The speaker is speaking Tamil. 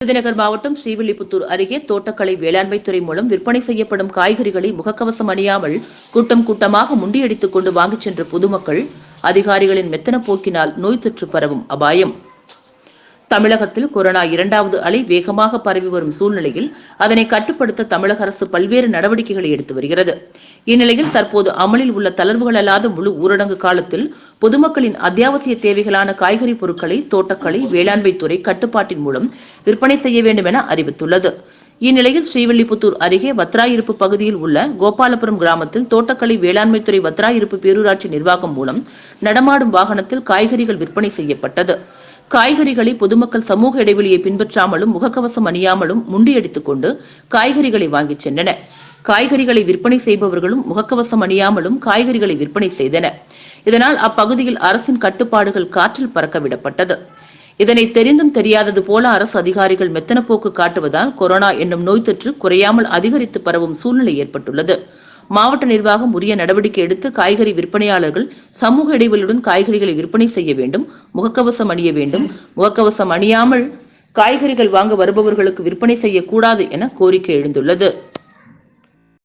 விருதுநகர் மாவட்டம் ஸ்ரீவில்லிபுத்தூர் அருகே தோட்டக்கலை வேளாண்மை துறை மூலம் விற்பனை செய்யப்படும் காய்கறிகளை முகக்கவசம் அணியாமல் கூட்டம் கூட்டமாக முண்டியடித்துக் கொண்டு வாங்கிச் சென்ற பொதுமக்கள் அதிகாரிகளின் மெத்தன போக்கினால் நோய் தொற்று பரவும் அபாயம். தமிழகத்தில் கொரோனா இரண்டாவது அலை வேகமாக பரவி வரும் சூழ்நிலையில் அதனை கட்டுப்படுத்த தமிழக அரசு பல்வேறு நடவடிக்கைகளை எடுத்து வருகிறது. இந்நிலையில் தற்போது அமலில் உள்ள தளர்வுகள் அல்லாத முழு ஊரடங்கு காலத்தில் பொதுமக்களின் அத்தியாவசிய தேவைகளான காய்கறி பொருட்களை தோட்டக்கலை வேளாண்மை துறை கட்டுப்பாட்டின் மூலம் விற்பனை செய்ய வேண்டும் என அறிவித்துள்ளது. இந்நிலையில் ஸ்ரீவில்லிபுத்தூர் அருகே வத்ராயிருப்பு பகுதியில் உள்ள கோபாலபுரம் கிராமத்தில் தோட்டக்கலை வேளாண்மை துறை வத்ராயிருப்பு பேரூராட்சி நிர்வாகம் மூலம் நடமாடும் வாகனத்தில் காய்கறிகள் விற்பனை செய்யப்பட்டது. காய்கறிகளை பொதுமக்கள் சமூக இடைவெளியை பின்பற்றாமலும் முகக்கவசம் அணியாமலும் முண்டியடித்துக் கொண்டு காய்கறிகளை வாங்கிச் சென்றனர். காய்கறிகளை விற்பனை செய்பவர்களும் முகக்கவசம் அணியாமலும் காய்கறிகளை விற்பனை செய்தனர். இதனால் அப்பகுதியில் அரசின் கட்டுப்பாடுகள் காற்றில் பறக்க விடப்பட்டது இதனை தெரிந்தும் தெரியாதது போல அரசு அதிகாரிகள் மெத்தனப்போக்கு காட்டுவதால் கொரோனா என்னும் நோய் தொற்று குறையாமல் அதிகரித்து பரவும் சூழ்நிலை ஏற்பட்டுள்ளது. மாவட்ட நிர்வாகம் உரிய நடவடிக்கை எடுத்து காய்கறி விற்பனையாளர்கள் சமூக இடைவெளியுடன் காய்கறிகளை விற்பனை செய்ய வேண்டும் முகக்கவசம் அணிய வேண்டும். முகக்கவசம் அணியாமல் காய்கறிகள் வாங்க வருபவர்களுக்கு விற்பனை செய்யக்கூடாது என கோரிக்கை எழுந்துள்ளது.